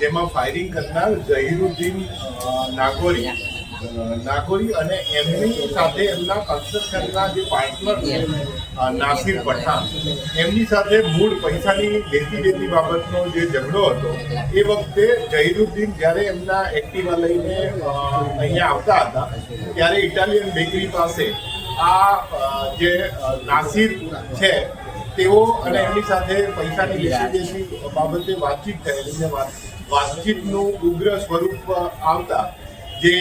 જેમાં ફાયરિંગ કરનાર ઝહીરુદ્દીન નાગોરી નાગોરી અને એમની સાથે એમના કન્સ્ટ્રક્શનના જે પાર્ટનર નાસિર પઠાણ, એમની સાથે મૂળ પૈસાની લેતી દેતી બાબતનો જે ઝઘડો હતો, એ વખતે ઝહીરુદ્દીન જ્યારે એમના એક્ટિવા લઈને અહીંયા આવતા હતા, ત્યારે ઇટાલિયન બેકરી પાસે આ જે નાસિર છે, તેઓ અને એમની સાથે પૈસાની લેતી દેતી બાબતે વાતચીત થયેલી છે વાત- વાતચીતનું ઉગ્ર સ્વરૂપ આવતા જે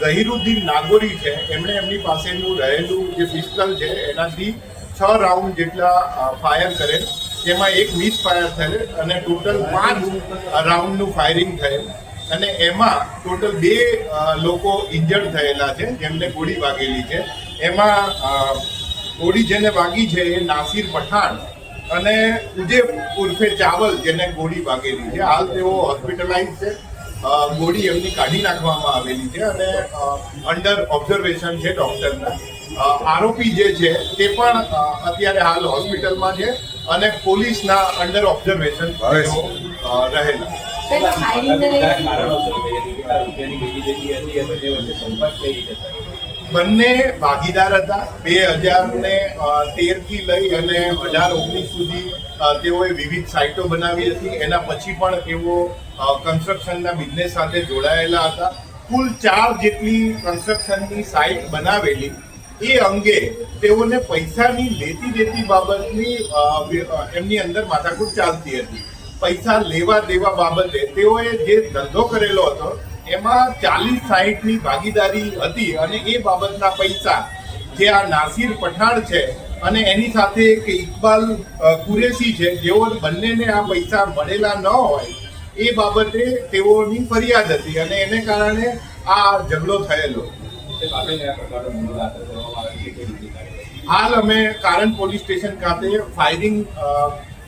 ઝહીરુદ્દીન નાગોરી છે, એમણે એમની પાસેનું રહેલું જે પિસ્તલ છે, એનાથી છ રાઉન્ડ જેટલા ફાયર કરેલ જેમાં એક મિસ ફાયર થયેલ અને ટોટલ પાંચ રાઉન્ડનું ફાયરિંગ થયેલ. અને એમાં ટોટલ બે લોકો ઇન્જર્ડ થયેલા છે, જેમને ગોળી વાગેલી છે. એમાં ગોળી જેને વાગી છે એ નાસિર પઠાણ અને ઉજેબ ઉર્ફે ચાવલ જેને ગોળી વાગેલી છે. હાલ તેઓ હોસ્પિટલાઇઝ છે. ગોળી એમની કાઢી નાખવામાં આવેલી છે અને અંડર ઓબ્ઝર્વેશન છે ડૉક્ટરના આરોપી જે છે તે પણ અત્યારે હાલ હોસ્પિટલમાં છે અને પોલીસના અંડર ઓબ્ઝર્વેશન રહેલા સંપર્ક? બંને ભાગીદાર હતા. બે હજાર ને તેરથી લઈ અને અઢાર ઓગણીસ સુધી તેઓએ વિવિધ સાઇટો બનાવી હતી. એના પછી પણ તેઓ કન્સ્ટ્રક્શનના બિઝનેસ સાથે જોડાયેલા હતા. કુલ ચાર જેટલી કન્સ્ટ્રક્શનની સાઇટ બનાવેલી. એ અંગે તેઓને પૈસાની લેતી દેતી બાબતની એમની અંદર માથાકૂટ ચાલતી હતી. પૈસા લેવા દેવા બાબતે તેઓએ જે ધંધો કરેલો હતો એમાં ચાલીસ સાહીઠની ભાગીદારી હતી અને એ બાબતના પૈસા જે આ નાસિર પઠાણ છે અને એની સાથે એક ઇકબાલ કુરેશી છે, જેઓ બંનેને આ પૈસા મળેલા ન હોય, એ બાબતે તેઓની ફરિયાદ હતી અને એને કારણે આ ઝઘડો થયેલો? હાલ અમે કારણ પોલીસ સ્ટેશન ખાતે ફાયરિંગ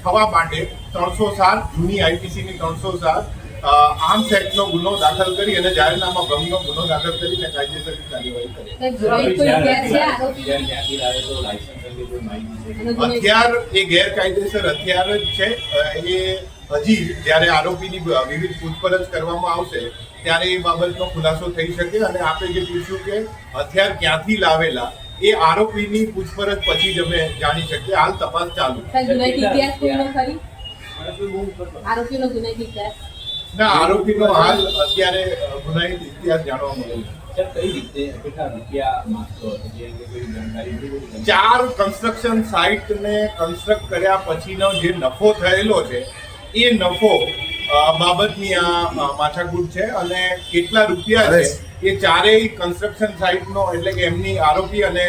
થવા માટે ત્રણસો સાત, જૂની આઈપીસીની ત્રણસો સાત આર્મ્સ એક્ટનો ગુનો દાખલ કરી અને જાહેરનામા ભંગનો ગુનો દાખલ કરીને કાયદેસરની કાર્યવાહી કરી. હથિયાર એ ગેરકાયદેસર હથિયાર જ છે. એ હજી જ્યારે આરોપીની વિવિધ પૂછપરછ કરવામાં આવશે ત્યારે એ બાબતનો ખુલાસો થઈ શકે અને આપે જે પૂછ્યું કે હથિયાર ક્યાંથી લાવેલા એ આરોપીની પૂછપરછ પછી જ અમે જાણી શકીએ. હાલ તપાસ ચાલુ આરોપીનો ગુનાહિત ઇતિહાસ? ના આરોપીનો હાલ અત્યારે ગુનાહિત ઇતિહાસ જાણવા મળ્યો છે? ચાર કન્સ્ટ્રક્શન સાઇટને કન્સ્ટ્રક્ટ કર્યા પછીનો જે નફો થયેલો છે એ નફો બાબતની આ માથાકૂટ છે અને કેટલા રૂપિયા છે એ ચારેય કન્સ્ટ્રક્શન સાઇટનો એટલે કે એમની આરોપી અને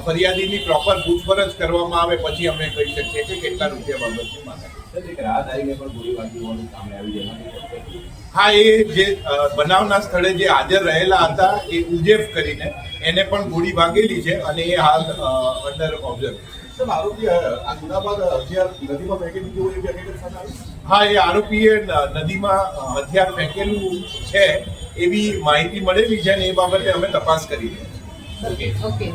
ફરિયાદીની પ્રોપર પૂછપરછ કરવામાં આવે પછી અમે કહી શકીએ કે કેટલા રૂપિયા બાબતની માથાકૂટ હા એ જે બનાવના સ્થળે જે હાજર રહેલા હતા એ ઉજેફ કરીને એને પણ ગોળી વાગેલી છે અને એ હાલ અંડર ઓબ્ઝર્વ આરોપી આ ગુના બાદ હથિયાર નદીમાં ફેંકી દીધું હોય હકીકત સામે આવી? હા એ આરોપીએ નદીમાં હથિયાર ફેંકેલું છે એવી માહિતી મળેલી છે અને એ બાબતે અમે તપાસ કરી રહ્યા ઓકે ઓકે